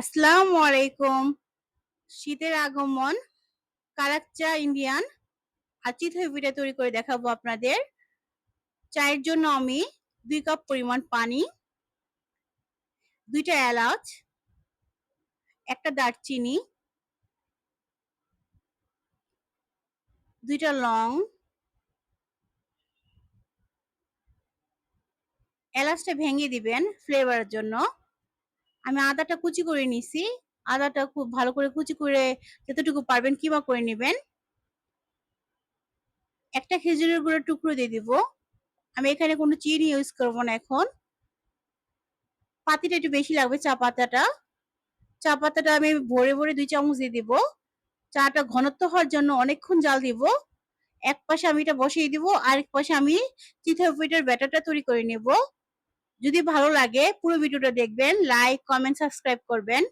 আসসালামু আলাইকুম। শীতের আগমন, কালাকচা ইন্ডিয়ান। আর চিতই পিঠা তৈরি করে দেখাবো আপনাদের। চায়ের জন্য আমি দুই কাপ পরিমাণ পানি, দুইটা এলাচ, একটা দারচিনি, দুইটা লং, এলাচটা ভেঙে দিবেন ফ্লেভারের জন্য। আমি আদাটা কুচি করে নিছি। আদাটা খুব ভালো করে কুচি করে যতটুকু পারবেন কিমা করে নেবেন। একটা খেজুরের গুঁড়ো টুকরো দিয়ে দিব। আমি এখানে কোনো চিনি ইউজ করব না এখন। পাতিটা একটু বেশি লাগবে চা পাতাটা। চা পাতাটা আমি ভরে ভরে দুই চামচ দিয়ে দিব। চাটা ঘনত্ব হওয়ার জন্য অনেকক্ষণ জাল দিব। এক পাশে আমি এটা বসিয়ে দিব। আরেক পাশে আমি চিথা পিঠার ব্যাটারটা তৈরি করে নেব। যদি ভালো লাগে পুরো ভিডিওটা দেখবেন লাইক কমেন্ট সাবস্ক্রাইব করবেন।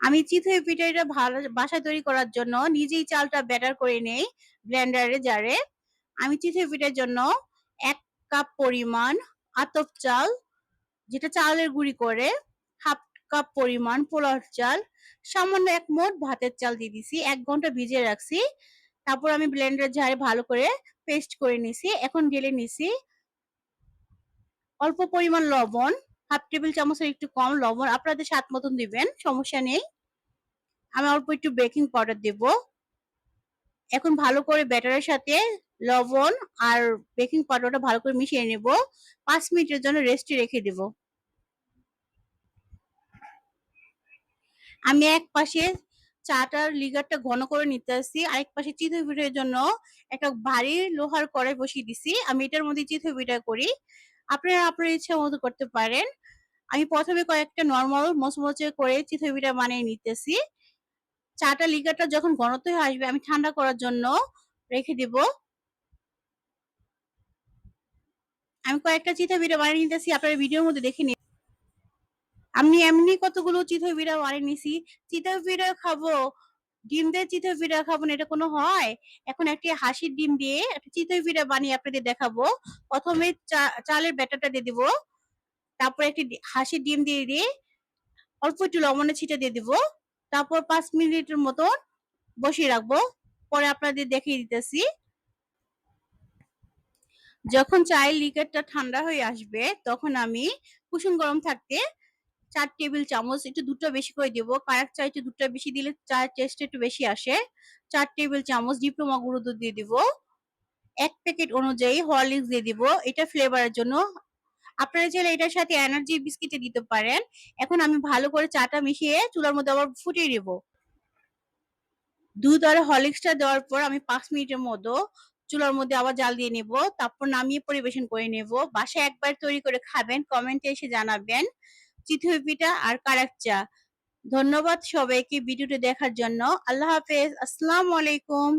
আমি চিতই পিঠাটা ভালো, বাসায় তৈরি করার জন্য নিজেই চালটা ব্যাটার করে নেই ব্লেন্ডারে জারে আমি চিতই পিঠার জন্য এক কাপ পরিমাণ আতপ চাল, যেটা চালের গুঁড়ি করে হাফ কাপ পরিমাণ পোলার চাল, সামান্য এক মোট ভাতের চাল দিয়ে দিছি, এক ঘণ্টা ভিজিয়ে রাখছি। তারপর আমি ব্লেন্ডার ঝাড়ে ভালো করে পেস্ট করে নিছি। এখন ঢেলে নিছি। অল্প পরিমাণ লবণ হাফ টেবিল চামচের একটু কম লবণ, আপনাদের স্বাদ মতন দিবেন, সমস্যা নেই। আমি অল্প একটু বেকিং পাউডার দেব। এখন ভালো করে ব্যাটারের সাথে লবণ আর বেকিং পাউডারটা ভালো করে মিশিয়ে নেব। পাঁচ মিনিটের জন্য রেস্টে রেখে দেব। আমি এক পাশে চাটার লিগারটা ঘন করে নিতে আসছি। আরেক পাশে চিতই পিঠের জন্য একটা ভারী লোহার কড়াই বসিয়ে দিছি। আমি এটার মধ্যে চিতই পিঠা করি। আপনারা আপনার ইচ্ছা মতো করতে পারেন। আমি প্রথমে কয়েকটা নর্মাল মচমচে করে চিতই পিঠা বানিয়ে নিতেছি। চাটা লিগারটা যখন ঘনত্ব হয়ে আসবে, আমি ঠান্ডা করার জন্য রেখে দিব। আমি কয়েকটা চিথা পিঠা বানিয়ে নিতেছি। আপনারা ভিডিওর মধ্যে দেখে নিন। আমি এমনি কতগুলো চিথা পিঠা বানিয়ে নিছি। চিথা পিঠা খাব, ডিম দিয়ে চিতই পিঠা খাব না, এটা কোনো হয়? এখন একটি হাসির ডিম দিয়ে একটা চিতই পিঠা বানিয়ে আপনাদের দেখাবো। প্রথমে চালের ব্যাটারটা দিয়ে দিব। তারপর একটি হাসির ডিম দিয়ে দিয়ে অল্প একটু লবণের ছিটা দিয়ে দিব। তারপর পাঁচ মিনিটের মতন বসিয়ে রাখব। পরে আপনাদের দেখিয়ে দিতেছি। যখন চায়ের লিকারটা ঠান্ডা হয়ে আসবে, তখন আমি কুসুম গরম থাকতে চার টেবিল চামচ, একটু দুটো বেশি করে দেবো। কারেক্ট চা একটু দুটো বেশি দিলে চায়ের টেস্ট একটু বেশি আসে। চার টেবিল চামচ ডিপ্লোমা গুঁড়ো দুধ দিয়ে দিব। এক প্যাকেট অনুযায়ী হরলিক্স দিয়ে দিব এটা ফ্লেভারের জন্য। আপনারা চাইলে এটার সাথে এনার্জি বিস্কিটে দিতে পারেন। এখন আমি ভালো করে চাটা মিশিয়ে চুলার মধ্যে আবার ফুটিয়ে নেব। দুধ আর হরলিক্সটা দেওয়ার পর আমি পাঁচ মিনিটের মতো চুলার মধ্যে আবার জাল দিয়ে নেব। তারপর নামিয়ে পরিবেশন করে নেব। বাসায় একবার তৈরি করে খাবেন, কমেন্টে এসে জানাবেন। চিতই পিঠা আর কারাক চা। ধন্যবাদ সবাইকে ভিডিওটি দেখার জন্য। আল্লাহ হাফেজ। আসসালামু আলাইকুম।